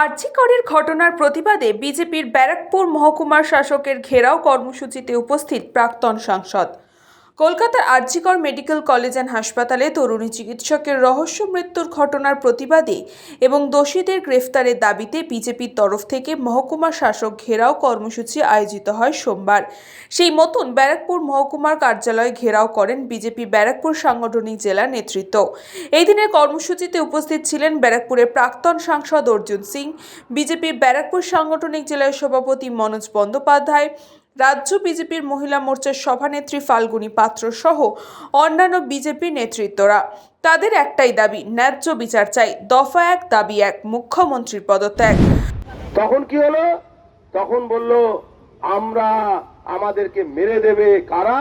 আরজিকরের ঘটনার প্রতিবাদে বিজেপির ব্যারাকপুর মহকুমার শাসকের ঘেরাও কর্মসূচিতে উপস্থিত প্রাক্তন সাংসদ। কলকাতার আরজিকর মেডিকেল কলেজ অ্যান্ড হাসপাতালে তরুণী চিকিৎসকের রহস্য মৃত্যুর ঘটনার প্রতিবাদে এবং দোষীদের গ্রেফতারের দাবিতে বিজেপির তরফ থেকে মহকুমা শাসক ঘেরাও কর্মসূচি আয়োজিত হয় সোমবার। সেই মতন ব্যারাকপুর মহকুমার কার্যালয় ঘেরাও করেন বিজেপি ব্যারাকপুর সাংগঠনিক জেলা নেতৃত্ব। এই দিনের কর্মসূচিতে উপস্থিত ছিলেন ব্যারাকপুরের প্রাক্তন সাংসদ অর্জুন সিং, বিজেপির ব্যারাকপুর সাংগঠনিক জেলার সভাপতি মনোজ বন্দ্যোপাধ্যায় রাজ্য বিজেপির মহিলা মোর্চার সভানেত্রী ফাল্গুনী পাত্র সহ অন্যান্য বিজেপি নেতৃত্বরা। তাদের একটাই দাবি, ন্যায্য বিচার চাই। দফা এক, দাবি এক, মুখ্যমন্ত্রীর পদত্যাগ। তখন কি হলো? তখন বলল, আমরা আমাদেরকে মেরে দেবে কারা?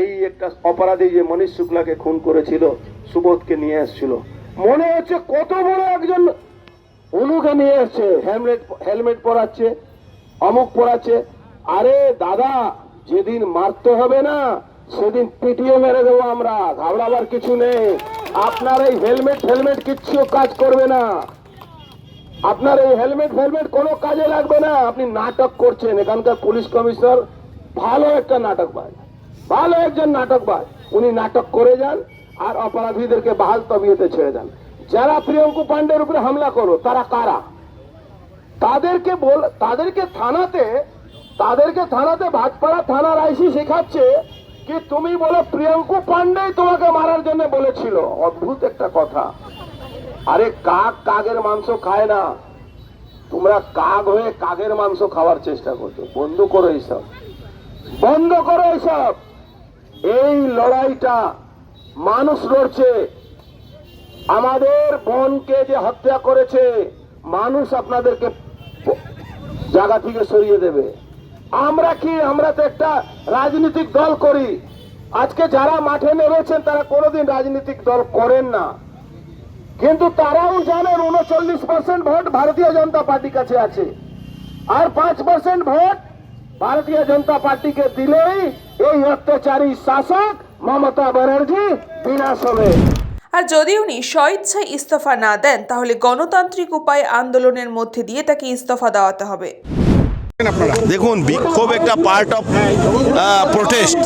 এই একটা অপরাধী যে মনীষ শুক্লাকে খুন করেছিল, সুবোধকে নিয়ে এসেছিল। মনে হচ্ছে কত বড় একজন অনুকে নিয়ে এসছে। হেলমেট হেলমেট পরাচ্ছে, অমুক পরাচ্ছে। আরে দাদা, যেদিন মারতে হবে না, সেদিন পিটিয়ে মেরে দেবো আমরা, ঘাবড়াবার কিছু নেই। আপনার এই হেলমেট হেলমেট কিচ্ছু কাজ করবে না। আপনার এই হেলমেট ফেলমেট কোনো কাজে লাগবে না। আপনি নাটক করছেন, এখানকার পুলিশ কমিশনার ভালো একটা নাটক পায় ভালো একজন নাটক পায় উনি নাটক করে যান আর অপরাধীদেরকে বাহাল তবিয়তে ছেড়ে দেন। যারা প্রিয়ঙ্কু পান্ডের উপরে হামলা করো, তারা কারা? তাদেরকে বল, তাদেরকে থানাতে তাদেরকে থানাতে ভাটপাড়া থানার আইসি শেখাচ্ছে কি তুমি বলো প্রিয়ঙ্কু পান্ডেই তোমাকে মারার জন্য বলেছিল। অদ্ভুত একটা কথা। আরে কাক কাকের মাংস খায় না। তোমরা কাক হয়ে কাকের মাংস খাওয়ার চেষ্টা করছ। বন্ধ করো এইসব। বন্ধ করো এইসব। এই লড়াইটা মানুষ লড়ছে। আমাদের বোনকে যে হত্যা করেছে, মানুষ আপনাদেরকে জায়গা থেকে সরিয়ে দেবে। আমরা কি আমরা তো একটা রাজনৈতিক দল করি? আজকে যারা মাঠে নেমেছেন, তারা কোনোদিন রাজনৈতিক দল করেন না। কিন্তু তারাও জানেন উনচল্লিশ পার্সেন্ট ভোট ভারতীয় জনতা পার্টির কাছে আছে। আর পাঁচ পার্সেন্ট ভোট ভারতীয় জনতা পার্টিকে দিলেই এই অত্যাচারী শাসক মমতা ব্যানার্জি বিনাশ হবে। আর যদি উনি স্বইচ্ছায় ইস্তফা না দেন, তাহলে গণতান্ত্রিক উপায়ে আন্দোলনের মধ্যে দিয়ে তাকে ইস্তফা দেওয়াতে হবে। দেখুন বিক্ষোভ একটা পার্ট অফ প্রোটেস্ট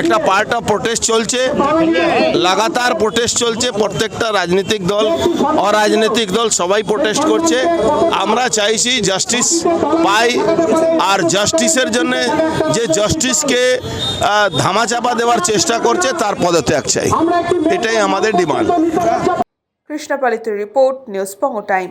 একটা পার্ট অফ প্রোটেস্ট চলছে। লাগাতার প্রোটেস্ট চলছে। প্রত্যেকটা রাজনৈতিক দল অরাজনৈতিক দল সবাই প্রোটেস্ট করছে। আমরা চাইছি জাস্টিস পাই। আর জাস্টিসের জন্য যে জাস্টিসকে ধামাচাপা দেওয়ার চেষ্টা করছে তার পদত্যাগ চাই। এটাই আমাদের ডিমান্ড কৃষ্ণপালিত রিপোর্ট নিউজ পঙ্গ টাইম।